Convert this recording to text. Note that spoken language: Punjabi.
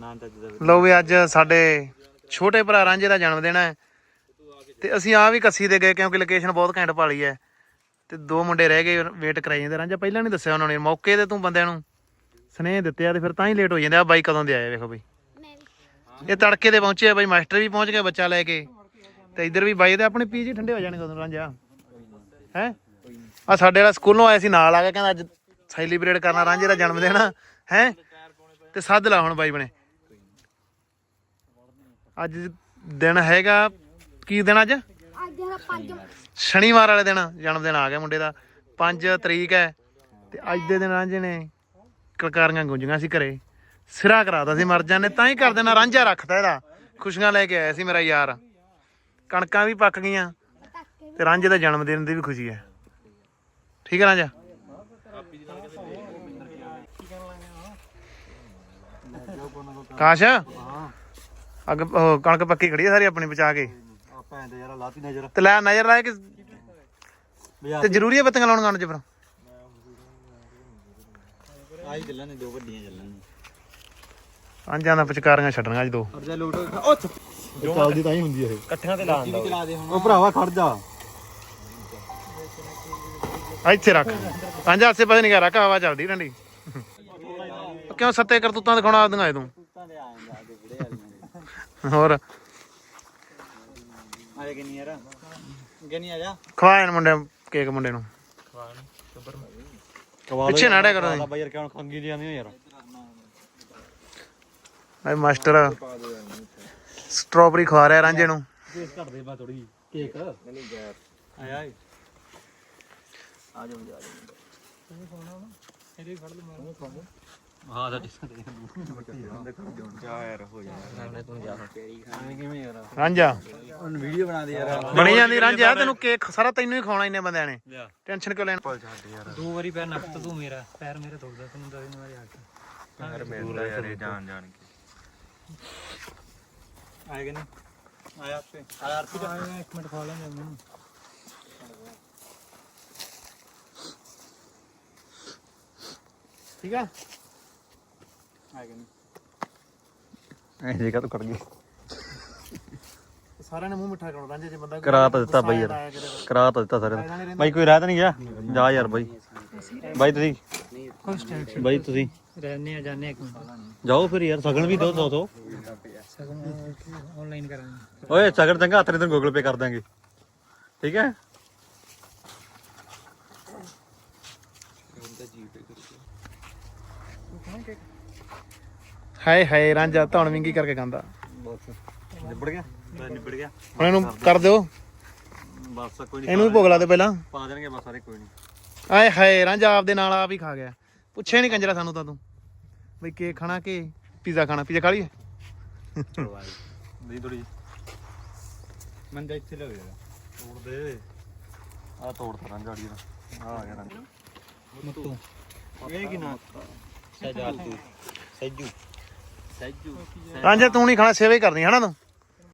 ਨਾਂ ਤਾਂ ਜਿਹਦਾ ਲੋ ਵੀ ਅੱਜ ਸਾਡੇ ਛੋਟੇ ਭਰਾ ਰਾਂਝੇ ਦਾ ਜਨਮ ਦਿਨ ਹੈ। ਤੇ ਅਸੀਂ ਆ ਵੀ ਕੱਸੀ ਦੇ ਗਏ ਕਿਉਂਕਿ ਲੋਕੇਸ਼ਨ ਬਹੁਤ ਘੈਂਟ ਪਾਲੀ ਹੈ। ਤੇ ਦੋ ਮੁੰਡੇ ਰਹਿ ਗਏ ਵੇਟ ਕਰਾਈ ਜਾਂਦੇ ਰਾਂਝਾ। ਪਹਿਲਾਂ ਨਹੀਂ ਦੱਸਿਆ ਉਹਨਾਂ ਨੇ, ਮੌਕੇ ਤੇ ਤੂੰ ਬੰਦਿਆਂ ਨੂੰ ਸਨੇਹ ਦਿੱਤੇ ਆ ਤੇ ਫਿਰ ਤਾਂ ਹੀ ਲੇਟ ਹੋ ਜਾਂਦੇ ਆ। ਬਾਈ ਕਦੋਂ ਦੇ ਆਏ ਵੇਖੋ ਬਈ। ਇਹ ਤੜਕੇ ਦੇ ਪਹੁੰਚੇ ਆ ਬਾਈ, ਮਾਸਟਰ ਵੀ ਪਹੁੰਚ ਗਿਆ ਬੱਚਾ ਲੈ ਕੇ। ਤੇ ਇੱਧਰ ਵੀ ਬਾਈ ਤੇ ਆਪਣੇ ਪੀਜੀ ਠੰਡੇ ਹੋ ਜਾਣੇ ਕਦੋਂ ਰਾਂਝਾ। ਹੈ? ਆ ਸਾਡੇ ਵਾਲਾ ਸਕੂਲੋਂ ਆਇਆ ਸੀ, ਨਾਲ ਆ ਕੇ ਕਹਿੰਦਾ ਅੱਜ ਸੈਲੀਬ੍ਰੇਟ ਕਰਨਾ ਰਾਂਝੇ ਦਾ ਜਨਮ ਦਿਨ ਹੈ? ਤੇ ਸੱਦ ਲਾ ਹੁਣ ਬਾਈ ਬਣੇ। ਅੱਜ ਦਿਨ ਹੈਗਾ ਕੀ ਦਿਨ ਅੱਜ? ਅੱਜ ਪੰਜ। ਸ਼ਨੀਵਾਰ ਵਾਲੇ ਦਿਨ ਜਨਮ ਦਿਨ ਆ ਗਿਆ ਮੁੰਡੇ ਦਾ। 5 ਤਰੀਕ ਹੈ ਤੇ ਅੱਜ ਦੇ ਦਿਨ ਰਾਂਝੇ ਨੇ ਕਲਕਾਰੀਆਂ ਗੁੰਜੀਆਂ ਸੀ ਘਰੇ। ਸਿਰਾ ਕਰਾਤਾ ਸੀ ਮਰ ਜਾਣੇ ਤਾਂ ਹੀ ਕਰ ਦੇਣਾ ਰਾਂਝਾ ਰੱਖਦਾ ਇਹਦਾ। ਖੁਸ਼ੀਆਂ ਲੈ ਕੇ ਆਇਆ ਸੀ ਮੇਰਾ ਯਾਰ। ਕਣਕਾਂ ਵੀ ਪੱਕ ਗਈਆਂ ਤੇ ਰਾਂਝੇ ਦਾ ਜਨਮ ਦਿਨ ਦੀ ਵੀ ਖੁਸ਼ੀ ਹੈ। ਠੀਕ ਹੈ ਰਾਂਝਾ? ਕਾਸ਼? ਅੱਗ ਉਹ ਕਣਕ ਪੱਕੀ ਖੜੀ ਹੈ ਸਾਰੀ ਆਪਣੀ ਬਚਾ ਕੇ। ਆ ਭੈਣ ਤੇ ਯਾਰ ਲਾਤੀ ਨਜ਼ਰ। ਤੇ ਲੈ ਨਜ਼ਰ ਲਾਇਆ ਕਿ ਤੇ ਜ਼ਰੂਰੀ ਹੈ ਬੱਤੀਆਂ ਲਾਉਣ ਗਾਣ ਚ ਫਿਰ। ਆਈ ਚੱਲਣ ਨੇ ਦੋ ਵੱਡੀਆਂ ਚੱਲਣ ਨੇ। ਅੰਜਾਂ ਦਾ ਪਚਕਾਰੀਆਂ ਛੱਡਣੀਆਂ ਅੱਜ ਦੋ। ਅਰਜਾ ਲੋਟ ਉਹ ਚੱਲਦੀ ਤਾਂ ਹੀ ਹੁੰਦੀ ਇਹ। ਇਕੱਠਿਆਂ ਤੇ ਲਾਉਣ ਚਲਾ ਦੇ ਹੁਣ ਉਹ ਭਰਾਵਾ ਖੜ ਜਾ। ਇੱਥੇ ਰੱਖ। ਅੰਜਾ ਆਸੇ ਪਾਸੇ ਨਹੀਂ ਗਾ ਰੱਖ ਹਵਾ ਚੱਲਦੀ ਠੰਡੀ ਕਿਉਂ ਸੱਤੇ ਕਰਤੂਤਾਂ ਦਿਖਾਉਣਾ ਆਦੀਆਂ ਇਹ ਤੂੰ ਤਾਂ ਦੇ ਆ ਜਾਂਦਾ ਦੇ ਬੁੜੇ ਵਾਲੀਆਂ ਹੋਰ? ਆਏ ਕਿ ਨਹੀਂ ਯਾਰ? ਗਨੀ ਆ ਜਾ? ਖਵਾ ਇਹਨ ਮੁੰਡੇ ਕੇਕ ਮੁੰਡੇ ਨੂੰ। ਪਿੱਛੇ ਨਾ ਹਟਿਆ ਕਰੋ ਤੁਸੀਂ। ਬਾਈ ਯਾਰ ਕਿਉਂ ਖੰਗੀ ਦੀ ਆਂਦੀ ਯਾਰ? ਐ ਮਾਸਟਰ ਸਟ੍ਰਾਬੇਰੀ ਖਵਾ ਰਿਹਾ ਰਾਂਝੇ ਨੂੰ। ਕੇਸ ਘੱਟ ਦੇ ਬਾ ਥੋੜੀ ਕੇਕ ਨਹੀਂ ਗੈਰ ਆਇਆ ਆ ਜਾ ਆ ਹਾਂ ਸਾਡੀ ਜਾ ਯਾਰ ਹੋ ਜਾ ਨਾਲੇ ਤੂੰ ਜਾ ਕਿਵੇਂ ਯਾਰ ਰਾਂਝਾ। ਹੁਣ ਵੀਡੀਓ ਬਣਾ ਦੇ ਯਾਰ। ਬਣੀ ਜਾਂਦੀ ਰਾਂਝਾ ਤੈਨੂੰ ਕੇਕ ਸਾਰਾ ਤੈਨੂੰ ਹੀ ਖਵਾਉਣਾ ਇੰਨੇ ਬੰਦਿਆਂ ਨੇ। ਟੈਨਸ਼ਨ ਕਿਉਂ ਲੈਣਾ? ਦੋ ਵਾਰੀ ਪੈਰ ਨੱਪ ਤੂੰ ਮੇਰਾ ਪੈਰ ਮੇਰੇ ਦੁਖਦਾ ਤੈਨੂੰ ਦਸ ਵਾਰੀ ਆ ਕੇ ਯਾਰ ਮੇਰਾ ਯਾਰ ਇਹ ਜਾਣ ਜਾਣ ਕੇ। ਆਏਗਾ ਨਹੀਂ? ਆਇਆ ਆਪੇ। ਆਇਆ ਆਰਤੀ ਆਇਆ ਇੱਕ ਮਿੰਟ ਖਾ ਲੈਂਦੇ ਮੈਨੂੰ ਠੀਕ ਆ? ਆਏਗਾ ਨਹੀਂ ਐ ਜੇਗਾ ਤੂੰ ਕਰ ਗਈ ਸਾਰਿਆਂ ਨੇ ਮੂੰਹ ਮਿੱਠਾ ਕਰਾਉਣਾ ਰਾਂਝੇ ਜੇ ਬੰਦਾ ਕਰਾ ਤਾਂ ਦਿੱਤਾ ਬਾਈ ਯਾਰ। ਕਰਾ। ਤਾਂ ਦਿੱਤਾ ਸਾਰਿਆਂ ਨੂੰ। ਬਾਈ ਕੋਈ ਰਾਹ ਤਾਂ ਨਹੀਂ ਗਿਆ? ਜਾ ਯਾਰ ਬਾਈ। ਬਾਈ ਤੁਸੀਂ? ਬਾਈ ਤੁਸੀਂ? ਰਹਿਣੇ ਆ ਜਾਣੇ ਇੱਕ ਮਿੰਟ। ਜਾਓ ਫਿਰ ਯਾਰ ਸਗਣ ਵੀ ਦੋ ਦੋ ਦੋ। ਸਗਨ ਆਨਲਾਈਨ ਕਰਾਂਗੇ। ਓਏ ਸਗਣ ਚੰਗਾ ਹੱਥ ਨੇ ਤੈਨੂੰ ਗੂਗਲ ਪੇ ਕਰ ਦਾਂਗੇ। ਠੀਕ ਹੈ? ਹਾਏ ਹਾਏ ਰਾਂਝਾ ਧੌਣ ਵਿੰਗੀ ਕਰਕੇ ਖਾਂਦਾ। ਬਸ। ਨਿਬੜ ਗਿਆ? ਨਿਬੜ ਗਿਆ। ਹੁਣ ਇਹਨੂੰ ਕਰ ਦਿਓ। ਬਸ ਕੋਈ ਇਹਨੂੰ ਵੀ ਭੋਗ ਲਾ ਦੇ ਪਹਿਲਾਂ। ਪਾ ਦੇਣਗੇ ਬਸ ਸਾਰੇ ਕੋਈ ਨਹੀਂ ਆਏ ਹਾਏ ਰਾਂਝਾ ਆਪਦੇ ਨਾਲ ਆਪ ਹੀ ਖਾ ਗਿਆ। ਪੁੱਛਿਆ ਨਹੀਂ ਕੰਜਰਾ ਸਾਨੂੰ ਤਾਂ ਤੂੰ। ਬਈ ਕੇਕ ਖਾਣਾ ਕਿ ਪੀਜ਼ਾ ਖਾਣਾ? ਪੀਜ਼ਾ ਖਾ ਲਈਏ? ਨਹੀਂ ਥੋੜੀ ਮੈਂ ਤਾਂ ਇੱਥੇ ਲੱਗ ਗਿਆ ਤੋੜ ਦੇ। ਆ ਤੋੜਤਾ ਰਾਂ ਜਾੜੀ ਦਾ। ਆ ਆ ਗਿਆ ਰੰਗ ਮੁੱਤੂ। ਇਹ ਕੀ ਨਾ? ਸਜਾਤੂ ਸੱਜੂ। ਸੱਜੂ ਰਾਂਝਾ ਤੂੰ ਨਹੀਂ ਖਾਣਾ ਸੇਵਾ ਹੀ ਕਰਨੀ ਹਨਾ ਤੂੰ?